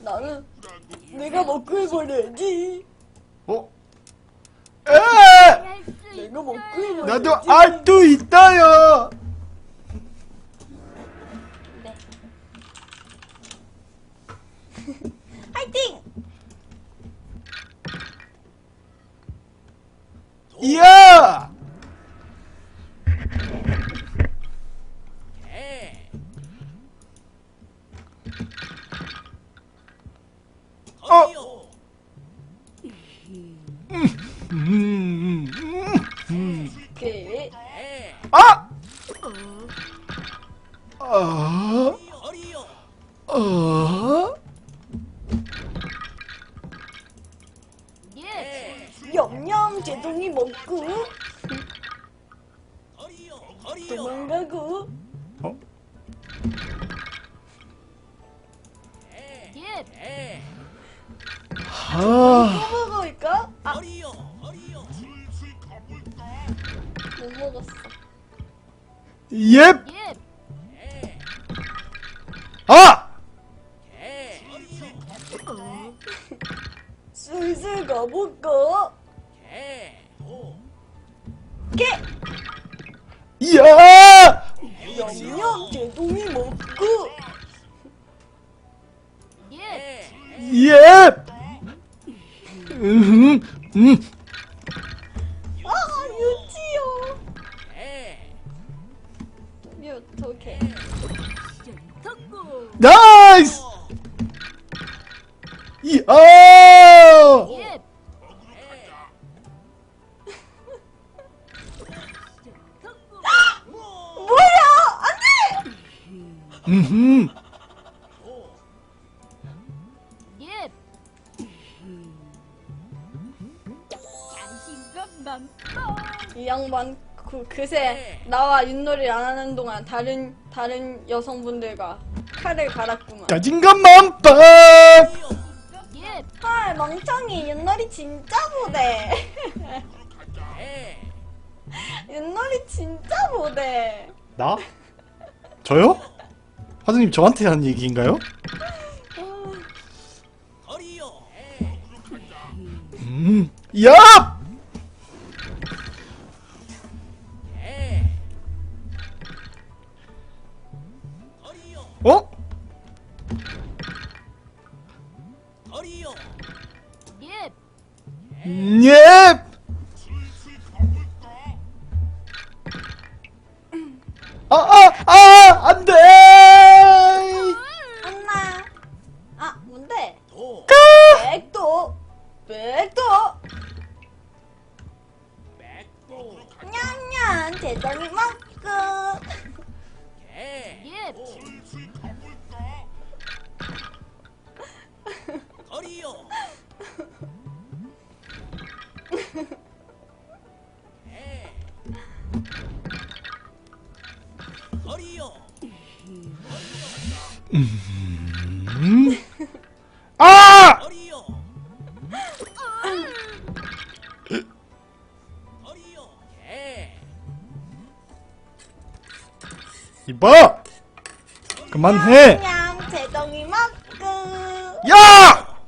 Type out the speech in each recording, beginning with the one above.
나는 내가 먹고 해버려야지. 어? 에! 내가 먹고 해버려야지. 나도 알도 있다요. 네. 화이팅! 이야! 어? 음, 음. 오케이. 아! 아? 야! 염염 제동이 먹 이 양반 그, 그새 나와 윷놀이를 안 하는 동안 다른 다른 여성분들과 칼을 갈았구만 자신감 만빵! 헐 멍청이 윷놀이 진짜 못해 윷놀이 진짜 못해 나? 저요? 화장님 저한테 하는 얘기인가요? 음, 야! 어? 예! 아, 이봐! 그만해! 냠냠 제정이 먹고 야!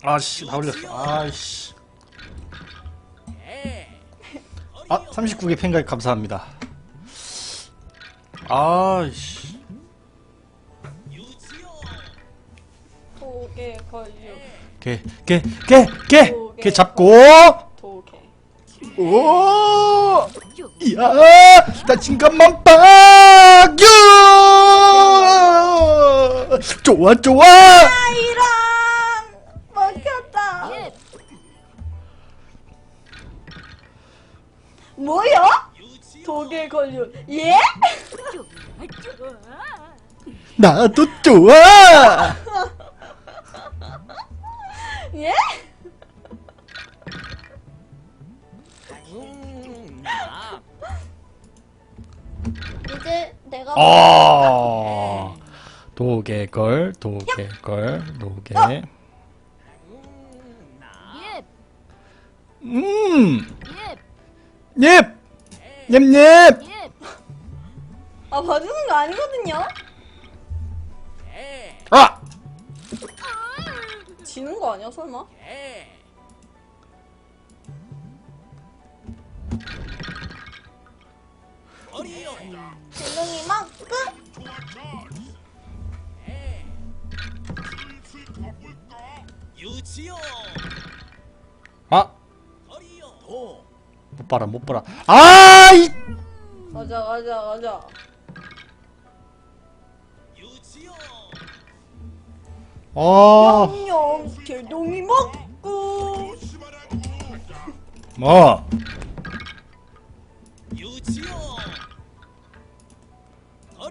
아씨, 다 올렸어. 아이씨. 아, 39개 팬가입 감사합니다. 아이씨. 도개 걸류 개, 개, 개, 개! 개 잡고! 오! 이야! 자신감만 빡! 유! 좋아, 좋아! 아 이런 먹혔다 뭐야? 도개 걸류 예? 나도 좋아! 예? 이제 내가 아, 도개걸, 도개걸, 도개. 음. 예, 예. 냠냠. 예, 아 봐주는 거 아니거든요? 아. 지는 거 아니야 설마? 못 봐라 못 봐라. 아. 이. 가자 가자 가자 아. 냠냠 개동이 먹고 뭐.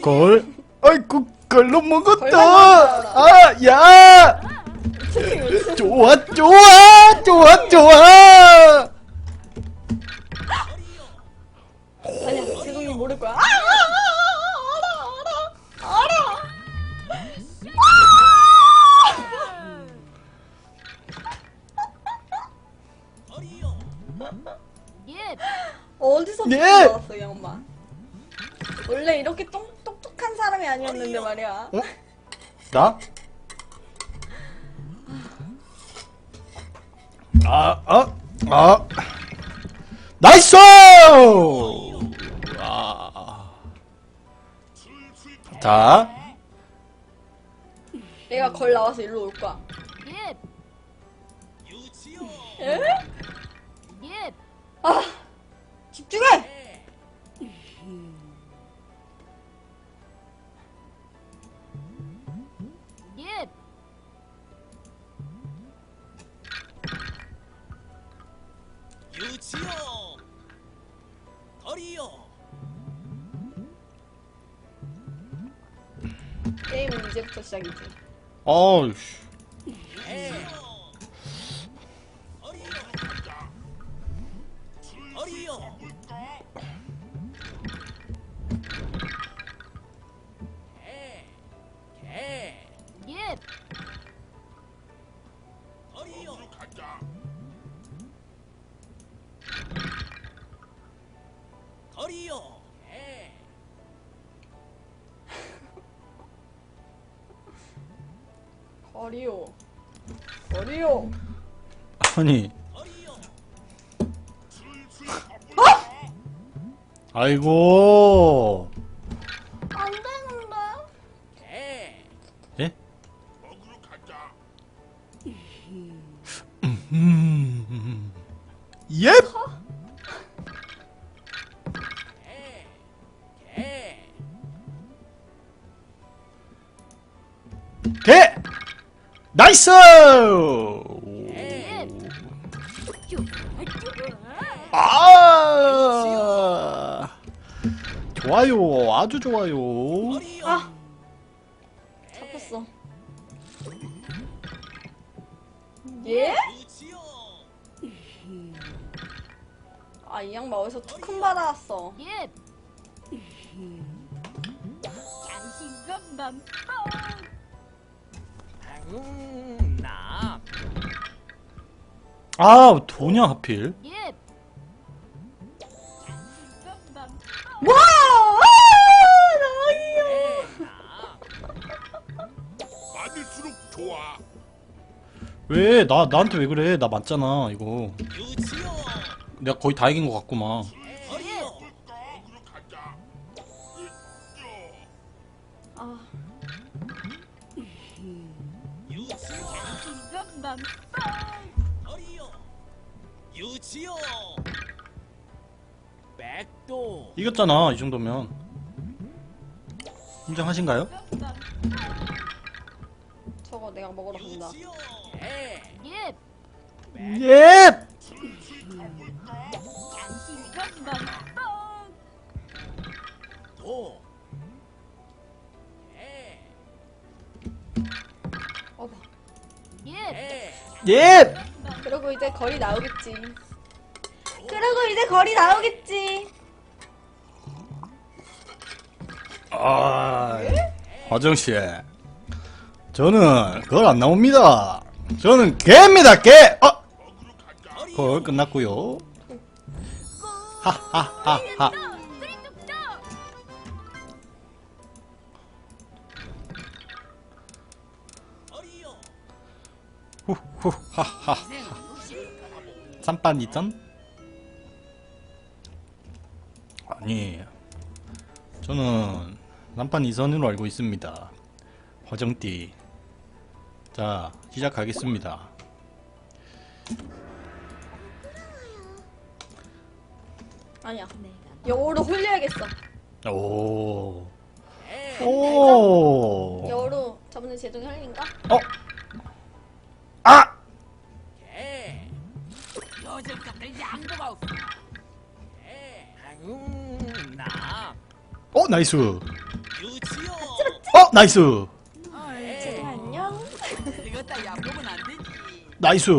걸. 아이고 걸로 먹었다. 먹어라. 아, 야. 왜 이렇게 좋아, 좋아, 좋아, 좋아. 예. 나왔어 이 양반 원래 이렇게 똑, 똑똑한 사람이 아니었는데 말이야 어? 나? 아, 아, 아. 나이스! 아. 자, 얘가 걸 나와서 일로 올 거야 예, 에? 예, 아 집중해! 예, 유치요. 거리요. 게임은 이제부터 시작이지? 어우씨. 거 거리요 거리요 아니. 거리요 아이고. 안 되는데 개 예? 음. 예? 개 개! 나이스! 예, 아! 좋아요. 아주 좋아요. 아 잡혔어 예? 아 이 양반 어디서 특훈 받아왔어 예. 자신감 만빵. 음, 나 아, 도냐, 하필. 와! 아, 나이요 많을수록 좋아. 왜, 나, 나한테 왜 그래? 나 맞잖아, 이거. 내가 거의 다 이긴 것 같구만. 이겼잖아, 이 정도면. 인정하신가요? 저거 내가 먹으러 간다 예. 예! 예! 그러고 이제 거리 나오겠지 그러고 이제 거리 나오겠지 아, 화정 씨. 저는 그걸 안 나옵니다. 저는 개입니다, 개! 아! 거리요 걸 끝났고요 하하하하 어리요. 후후 하하 쌈반 이전 아니 저는 남판 이선으로 알고 있습니다 화정띠 자 시작하겠습니다 아니야. 여우로 홀려야겠어. 오. 에. 오. 여우로 저번에 제동 혈린가? 어. 아! 에. 요즘 것들 양보가 없어. 에. 음, 나. 어, 나이스. 어, 나이스. 안녕. 나이스.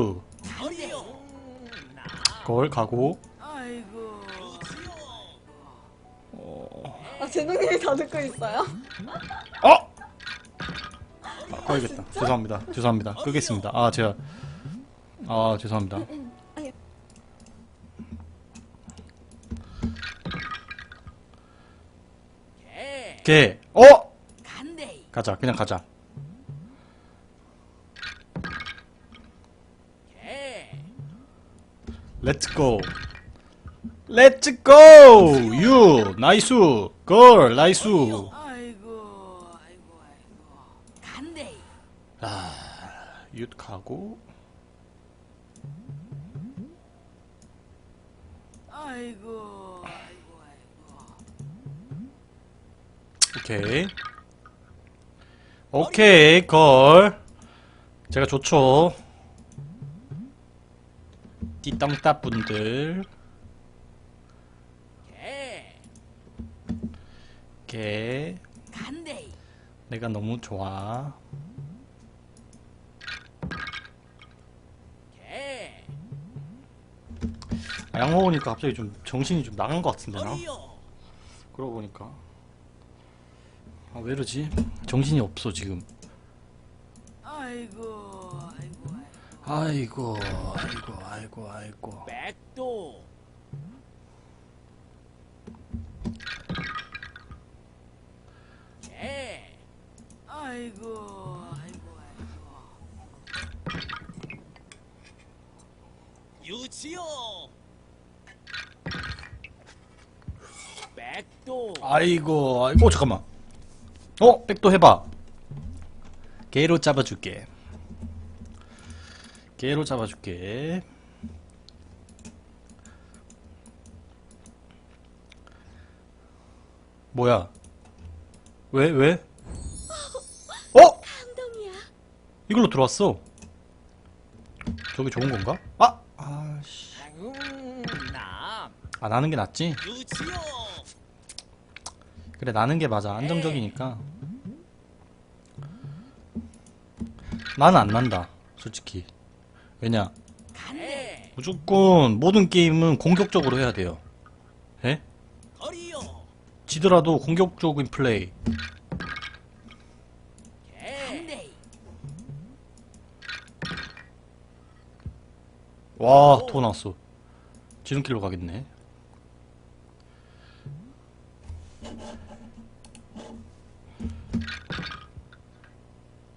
걸 가고. 아이고. 유치요. 아, 제동님이 다 듣고 있어요? 어! 아, 꺼야겠다. 죄송합니다. 죄송합니다. 끄겠습니다. 아, 제가 아, 죄송합니다. 에. 개. 어! 가자. 그냥 가자. 에. 렛츠 고. 렛츠 고! 유. 나이스. 걸. 나이스. 아이고, 아이고, 아이고. 간대. 윷 가고. 아이고, 아이고, 아이고. 오케이. 오케이, 걸. 제가 좋죠. 띠땅따 분들. 에. 개. 내가 너무 좋아. 에. 아, 약 먹으니까 갑자기 좀 정신이 좀 나간 것 같은데, 나? 그러고 보니까. 아, 왜 이러지? 정신이 없어, 지금. 아이고, 아이고, 아이고. 아이고, 아이고, 아이고, 아이고. 백도. 에. 아이고, 아이고, 아이고. 유치요. 백도. 아이고, 아이고, 잠깐만. 어, 백도 해봐. 개로 잡아줄게. 개로 잡아줄게. 뭐야? 왜, 왜? 어? 이걸로 들어왔어. 저기 좋은 건가? 아! 아씨. 아, 나는 게 낫지? 그래 나는 게 맞아. 안정적이니까. 나는 안 난다 솔직히. 왜냐? 에. 무조건 모든 게임은 공격적으로 해야 돼요. 예? 지더라도 공격적인 플레이. 와도 나왔어. 지름길로 가겠네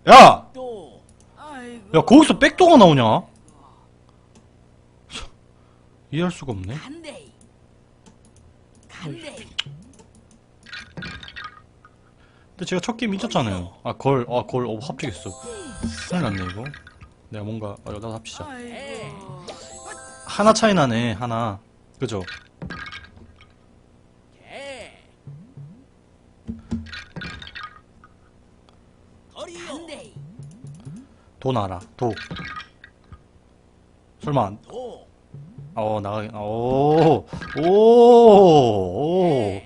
야! 야 거기서 백도가 나오냐? 이해할 수가 없네 간대. 간대. 근데 제가 첫 게임 이겼잖아요. 아, 걸, 아, 걸, 어, 합치겠어. 큰일 났네, 이거. 내가 뭔가, 아, 여기다 합치자. 하나 차이 나네, 하나. 그죠? 도 나라, 도. 설마. 어, 나가긴, 오, 오, 오,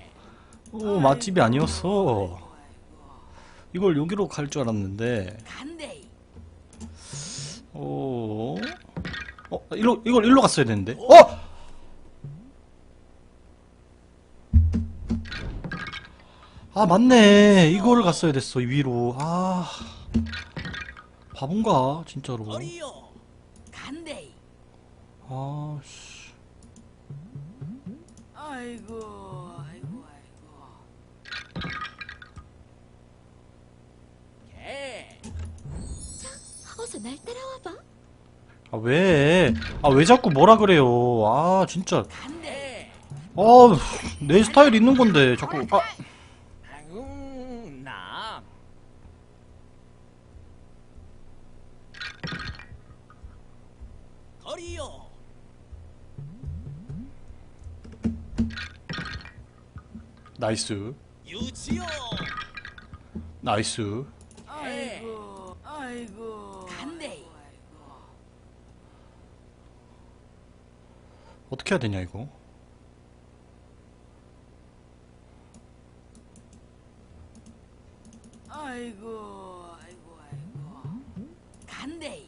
오, 맛집이 아니었어. 이걸 여기로 갈 줄 알았는데. 오, 어, 일로, 이걸 일로 갔어야 되는데, 어! 아, 맞네. 이거를 갔어야 됐어, 이 위로. 아, 바본가, 진짜로. 아씨 아이고 아이고 아이고 개 어서 날 따라와봐. 아 왜? 아 왜 자꾸 뭐라 그래요? 아 진짜. 개 아내 스타일 있는 건데 자꾸. 아 음, 남 거리요 나이스. 유치요 나이스. 아이고 아이고. 간대. 어떻게 해야 되냐 이거? 아이고 아이고 간대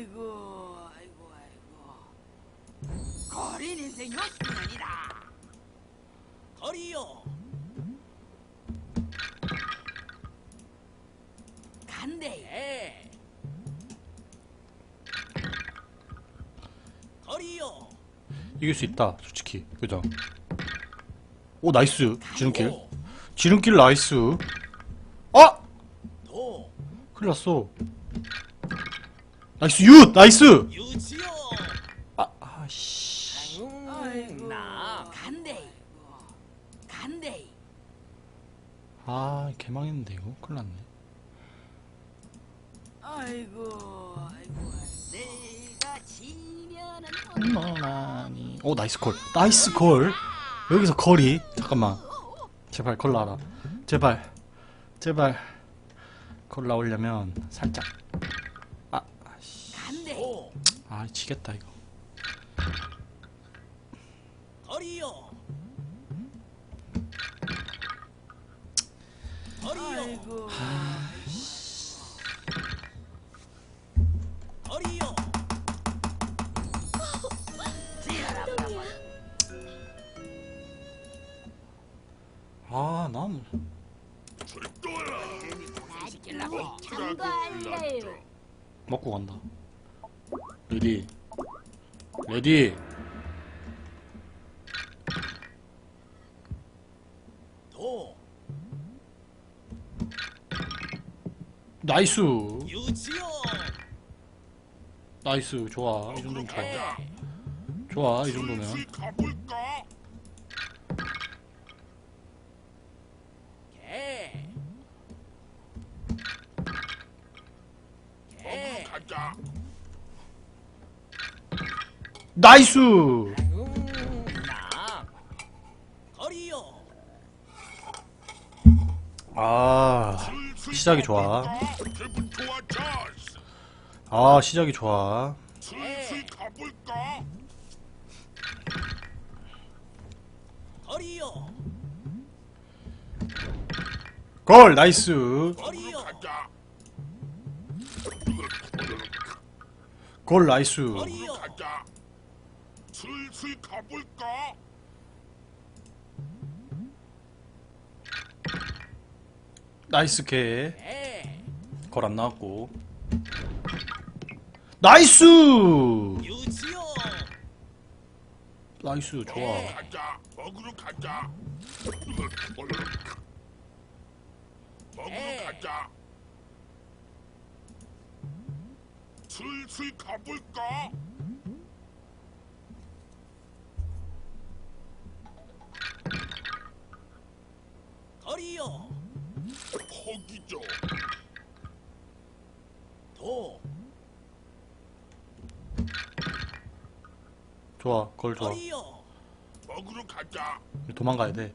아이고 아이고 아이고. 거린 인생 요스년이다 거리요. 간대. 개 거리요. 이길 수 있다 솔직히. 그죠? 오 나이스. 지름길. 도, 지름길 나이스. 아! 도. 큰일 났어. 나이스 윷 나이스. 아 아씨. 아이고 남 간대 간대 아 개망했는데 이거 큰일 났네. 아이고 아이고 내가 지면은? 오 나이스 콜. 나이스 콜. 여기서 콜이 잠깐만. 제발 콜 나라. 제발. 제발. 콜 나오려면 살짝. 아 지겠다 이거. 거리요 거리요 아이고 거리요 아 난. 들떠라 참가할래요. 먹고 간다. 레디. 레디. 도 나이스. 나이스. 좋아. 이 정도면 좋아. 좋아. 이 정도면. 나이스. 아. 시작이 좋아. 아 시작이 좋아. 골 나이스. 골 나이스. 슬슬 가볼까? 나이스 개. 개골안 나왔고. 나이스. 유치요 나이스 좋아. 가자. 먹으러 가자. 먹으러 가자. 슬슬 가볼까? 거리요 거기죠. 도 좋아. 골 좋아. 거리요 먹으러 가자. 도망가야 돼.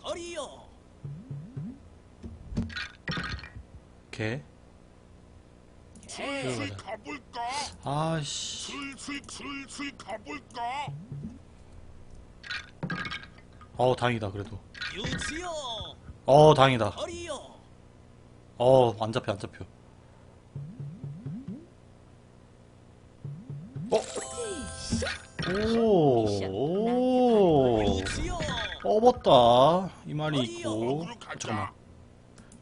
거리요 개. 슬슬. 가볼까? 아씨. 슬슬 슬슬 가볼까? 어 다행이다 그래도. 어 다행이다. 어 안 잡혀 안 잡혀. 어? 오. 오. 유치요 뻗었다. 이 말이 있고. 가자. 잠깐만.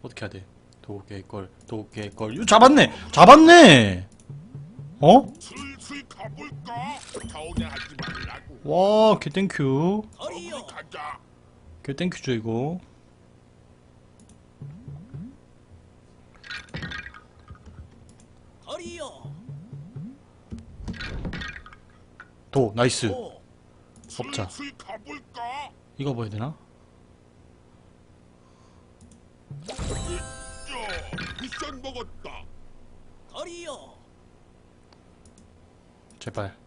어떻게 해야 돼? 도개걸 도개걸 이거 잡았네 잡았네 어? 와 개땡큐. 개땡큐죠 이거. 도 나이스 가볼까? 이거 봐야 되나? 저 미션 먹었다. 제발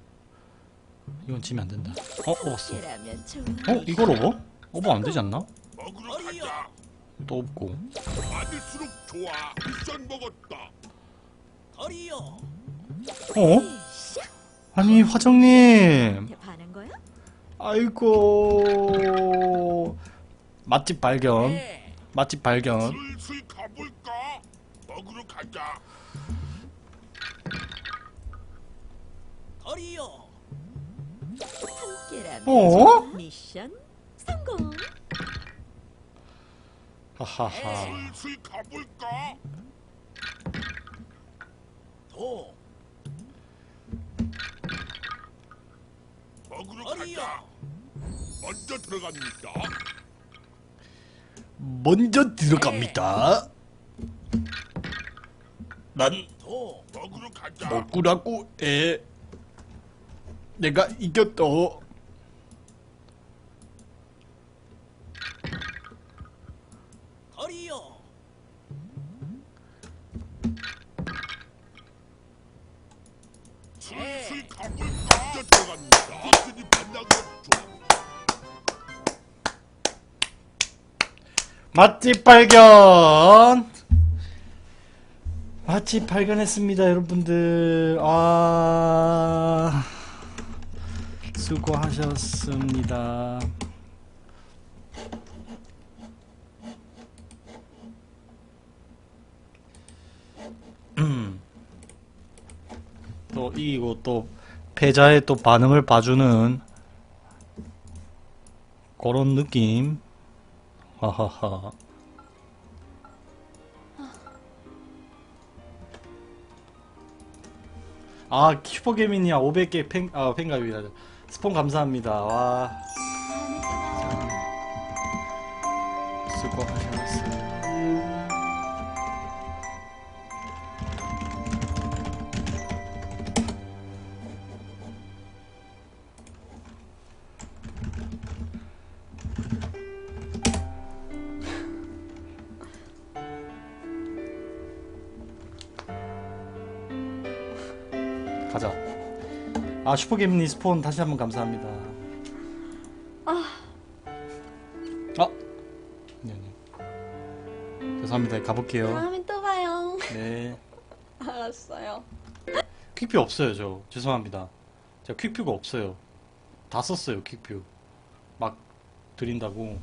이건 지면 안 된다 어? 먹었어 이라면 좋아. 어? 이걸 업어? 업어 안 되지 않나? 또 업고 많을수록 좋아. 미션 먹었다. 거리요. 어? 아니 화정님? 아이고 맛집 발견 네. 맛집 발견 슬슬 가볼까? 먹으러 가자. 거리요. 함께라면 어? 미션 성공. 하하하 슬슬 가볼까? 도. 먹으러 거리요. 가자. 먼저 들어갑니다. 먼저 들어갑니다 난 도. 먹으러 가자. 먹구라고 에 내가 이겼다 거리요. 슬슬 가볼까? 먼저 들어갑니다. 이들이 만나고 좋아. 맛집 발견 맛집 발견했습니다 여러분들 아 수고하셨습니다 음. 또 이기고 또 패자의 또 반응을 봐주는 그런 느낌 하하하. 아, 큐퍼게미니아 500개 팬, 아, 팬가입니다. 스폰 감사합니다. 와. 아, 슈퍼게미니 스폰 다시 한번 감사합니다. 아. 아. 네, 네. 죄송합니다. 가볼게요. 다음에 또 봐요. 네. 알았어요. 퀵뷰 없어요, 저. 죄송합니다. 제가 퀵뷰가 없어요. 다 썼어요, 퀵뷰. 막 드린다고.